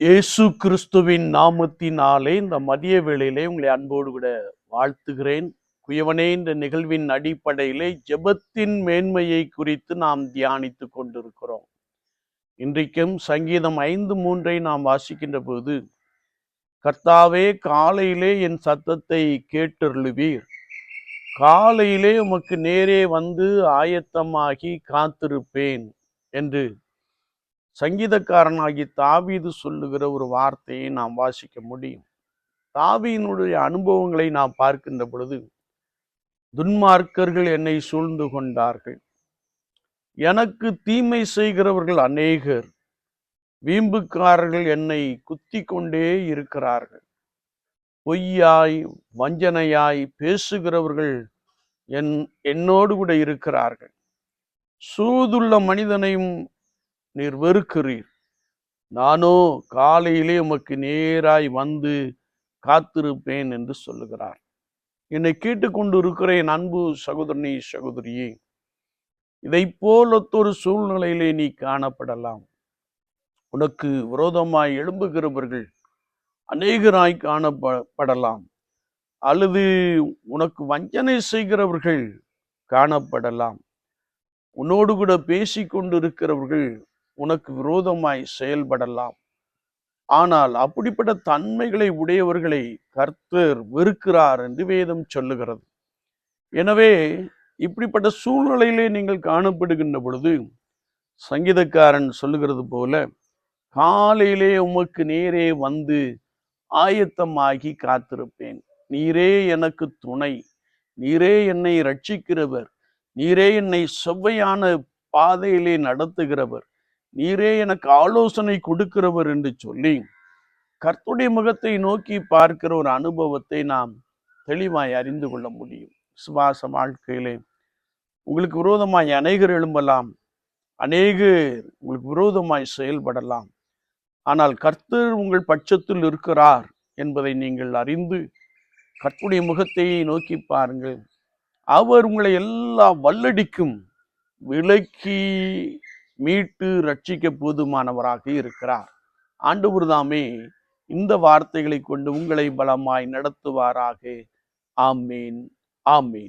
இயேசு கிறிஸ்துவின் நாமத்தினாலே இந்த மதிய வேளையிலே உங்களை அன்போடு கூட வாழ்த்துகிறேன். குயவனே இந்த நிகழ்வின் அடிப்படையிலே ஜெபத்தின் மேன்மையை குறித்து நாம் தியானித்துக் கொண்டிருக்கிறோம். இன்றைக்கும் சங்கீதம் ஐந்து மூன்றை நாம் வாசிக்கின்ற போது கர்த்தாவே காலையிலே என் சத்தத்தை கேட்டருளுவீர். காலையிலே உமக்கு நேரே வந்து ஆயத்தமாகி காத்திருப்பேன் என்று சங்கீதக்காரனாகி தாவீது சொல்லுகிற ஒரு வார்த்தையை நாம் வாசிக்க முடியும். தாவியினுடைய அனுபவங்களை நாம் பார்க்கின்ற பொழுது துன்மார்க்கர்கள் என்னை சூழ்ந்து கொண்டார்கள். எனக்கு தீமை செய்கிறவர்கள் அநேகர். வீம்புக்காரர்கள் என்னை குத்தி கொண்டே இருக்கிறார்கள். பொய்யாய் வஞ்சனையாய் பேசுகிறவர்கள் என் என்னோடு கூட இருக்கிறார்கள். சூதுள்ள மனிதனையும் நீர் வெறுக்கிறீர். நானோ காலையிலே உமக்கு நேராய் வந்து காத்திருப்பேன் என்று சொல்லுகிறார். என்னை கேட்டுக்கொண்டு இருக்கிற என் அன்பு சகோதரனி சகோதரியே இதை போலத்தொரு சூழ்நிலையிலே நீ காணப்படலாம். உனக்கு விரோதமாய் எழும்புகிறவர்கள் அநேகராய் காணப்படலாம் அல்லது உனக்கு வஞ்சனை செய்கிறவர்கள் காணப்படலாம். உன்னோடு கூட பேசி கொண்டிருக்கிறவர்கள் உனக்கு விரோதமாய் செயல்படலாம். ஆனால் அப்படிப்பட்ட தன்மைகளை உடையவர்களை கர்த்தர் வெறுக்கிறார் என்று வேதம் சொல்லுகிறது. எனவே இப்படிப்பட்ட சூழ்நிலையிலே நீங்கள் காணப்படுகின்ற பொழுது சங்கீதக்காரன் சொல்லுகிறது போல காலையிலே உமக்கு நேரே வந்து ஆயத்தமாகி காத்திருப்பேன். நீரே எனக்கு துணை. நீரே என்னை ரட்சிக்கிறவர் நீரே என்னை செவ்வையான பாதையிலே நடத்துகிறவர். நீரே எனக்கு ஆலோசனை கொடுக்கிறவர் என்று சொல்லி கர்த்துடைய முகத்தை நோக்கி பார்க்கிற ஒரு அனுபவத்தை நாம் தெளிவாய் அறிந்து கொள்ள முடியும். சுவாச வாழ்க்கையிலே உங்களுக்கு விரோதமாய் அநேகர் எழும்பலாம். அநேகர் உங்களுக்கு விரோதமாய் செயல்படலாம். ஆனால் கர்த்தர் உங்கள் பட்சத்தில் இருக்கிறார் என்பதை நீங்கள் அறிந்து கர்த்துடைய முகத்தை நோக்கி பாருங்கள். அவர் உங்களை எல்லா வல்லடிக்கும் விலக்கி மீட்டு ரட்சிக்க போதுமானவராக இருக்கிறார். ஆண்டவர் தாமே இந்த வார்த்தைகளை கொண்டு உங்களை பலமாய் நடத்துவாராக. ஆமீன் ஆமீன்.